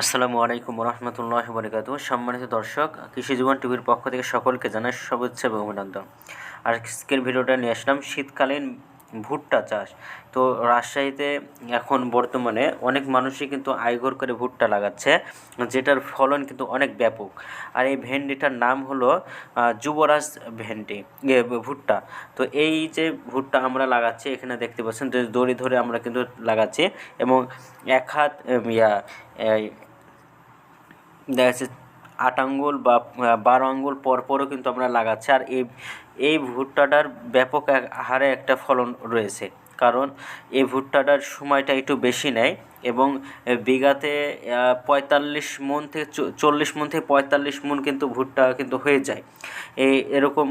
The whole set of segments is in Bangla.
আসসালামু আলাইকুম রহমতুল্লাহ বরকাত সম্মানিত দর্শক, কৃষি জীবন টিভির পক্ষ থেকে সকলকে জানাই শুভেচ্ছা এবং অভিনন্দন। আর আজকের ভিডিওটা নিয়ে আসলাম শীতকালীন ভুট্টা চাষ। তো রাজশাহীতে এখন বর্তমানে অনেক মানুষই কিন্তু আইগর করে ভুট্টা লাগাচ্ছে, যেটার ফলন কিন্তু অনেক ব্যাপক। আর এই ভেন্ডিটার নাম হলো যুবরাজ ভেন্ডি ভুট্টা। তো এই যে ভুট্টা আমরা লাগাচ্ছি, এখানে দেখতে পাচ্ছেন দড়ি ধরে আমরা কিন্তু লাগাচ্ছি এবং এক হাত ইয়া দেখা যাচ্ছে আট আঙ্গুল বা বারো আঙ্গুল পর পরও কিন্তু আমরা লাগাচ্ছি। আর এই এই ভুট্টাটার ব্যাপক হারে একটা ফলন রয়েছে। কারণ এই ভুট্টাটার সময়টা একটু বেশি নেয়। এবং বিঘাতে পঁয়তাল্লিশ মন থেকে চল্লিশ মন থেকে পঁয়তাল্লিশ মন কিন্তু ভুট্টা কিন্তু হয়ে যায়। এই এরকম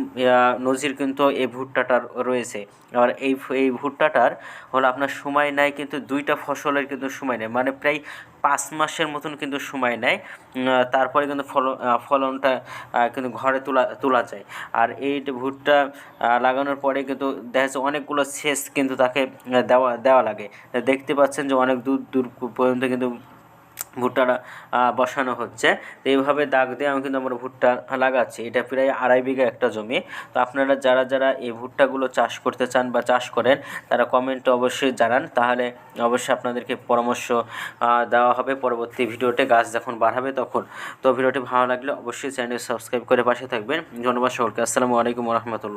নজির কিন্তু এই ভুট্টাটার রয়েছে। আর এই এই ভুট্টাটার হলো আপনার সময় নেয় কিন্তু দুইটা ফসলের কিন্তু সময় নেয়। মানে প্রায় পাঁচ মাসের মতন কিন্তু সময় নেয়। তারপরে কিন্তু ফলন ফলনটা কিন্তু ঘরে তোলা তোলা যায়। আর এই ভুট্টা লাগানোর পরে কিন্তু দেখা যাচ্ছে অনেকগুলো সেচ কিন্তু তাকে দেওয়া দেওয়া লাগে। দেখতে পাচ্ছেন যে অনেক দূর দূর পর্যন্ত কিন্তু ভুট্টাটা বসানো হচ্ছে। তো এইভাবে দাগ দিয়ে আমি কিন্তু আমরা ভুট্টা লাগাচ্ছি। এটা প্রায় আড়াই বিঘা একটা জমি। তো আপনারা যারা যারা এই ভুট্টাগুলো চাষ করতে চান বা চাষ করেন, তারা কমেন্টে অবশ্যই জানান। তাহলে অবশ্যই আপনাদেরকে পরামর্শ দেওয়া হবে। পরবর্তী ভিডিওতে গাছ যখন বাড়াবে তখন। তো ভিডিওটি ভালো লাগলে অবশ্যই চ্যানেল সাবস্ক্রাইব করে পাশে থাকবেন। ধন্যবাদ সকলকে। আসসালামু আলাইকুম রহমতুল্লাহ।